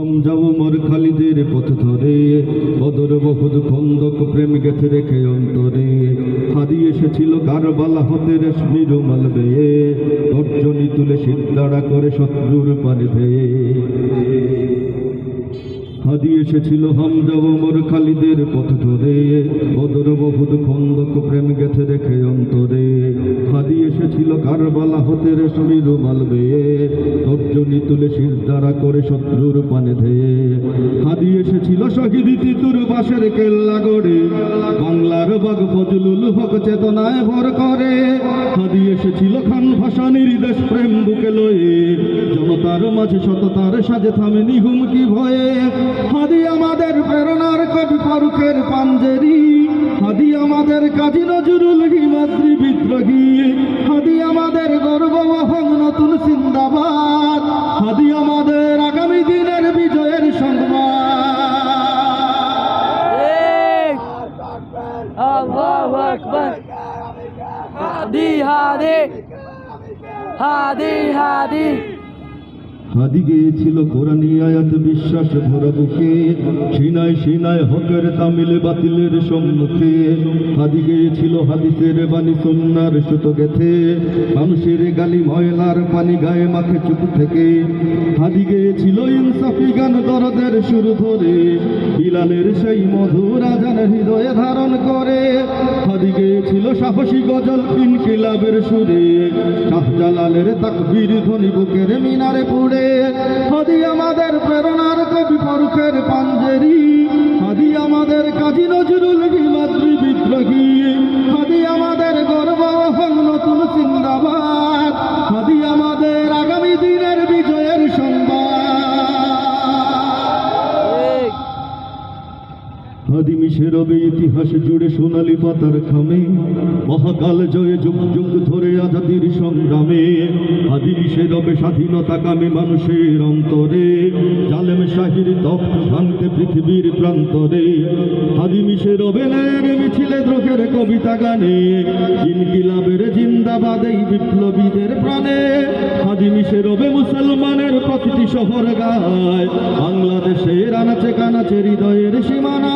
যাও মোর খালিদের পথ ধরে। বদর বহুদ খন্দক প্রেম গেথে রেখে অন্তরে। হাদি এসেছিল কারবালা হতে রেশমি রুমাল বেয়ে। গর্জনি তুলে সিদ্ধারা করে শত্রুর পারে ধেয়ে। হাদি এসেছিল হামজা মোর খালিদের পথ ধরে। বদর বহুদ খন্দক প্রেম গেথে রেখে অন্তরে। হাদি এসেছিল কারবালা হতে রেশমি রুমাল বেয়ে। দ্বারা করে শত্রুর পানে ধেয়ে। হাদি এসেছিল শহীদ তিতুর বাসের কেল্লা গড়ে। বাংলার বাগ ফজলুল হক চেতনায় ভর করে। হাদি এসেছিল খান ভাষা নির্দেশ প্রেম বুকে লয়ে। জনতার মাঝে সততার সাজে থামেনি হুমকি ভয়ে। হাদি আমাদের প্রেরণার কবি ফারুকের পাঞ্জেরি। হাদি আমাদের কাজী নজরুল হিমাদ্রি বিদ্রোহী। Allahu Akbar. Hadi hadi. Hadi hadi. হাদি গিয়েছিল কোরআনী আয়াত বিশ্বাস ভরা বুকে সিনায় সিনায় হকের তামিল বাতিলের সম্মুখে হাদি গিয়েছিল হাদিসের বাণী সন্ন্যার সুত গেথে মানুষের গালি ময়লার পানি গায়ে মাখে চুপ থেকে হাদি গিয়েছিল দরদের শুরু ধরে, বিলালের সেই মধুর আজান হৃদয়ে ধারণ করে। হাদি গিয়েছিল সাহসী গজল ইনকিলাবের সুরে, শাহজালালের তাকবীর ধ্বনি বুকের মিনারে পুড়ে। হাদি আমাদের প্রেরণার কবি ফারুকের পাঞ্জেরি, হাদি আমাদের কাজী নজরুল বিদ্রোহী, হাদি আমাদের গর্ব নতুন সিন্দাবাদ। হাদিমিশে রবে ইতিহাস জুড়ে সোনালি পাতার খামে। মহাকাল জয়ে যুগ যুগ ধরে আজাদির সংগ্রামে। হাদিমিশে রবে স্বাধীনতা কামে মানুষের অন্তরে। জালেম শাহির তখ্ত ভাঙতে পৃথিবীর প্রান্তরে। হাদিমিশে রবে ন্যায়ের মিছিলে দ্রোহের কবিতা গানে। ইনকিলাবের জিন্দাবাদ এই বিপ্লবীদের প্রাণে। হাদিমিশে রবে মুসলমানের প্রতিটি শহর গায়। বাংলাদেশের আনাচে কানাচে হৃদয়ের সীমানা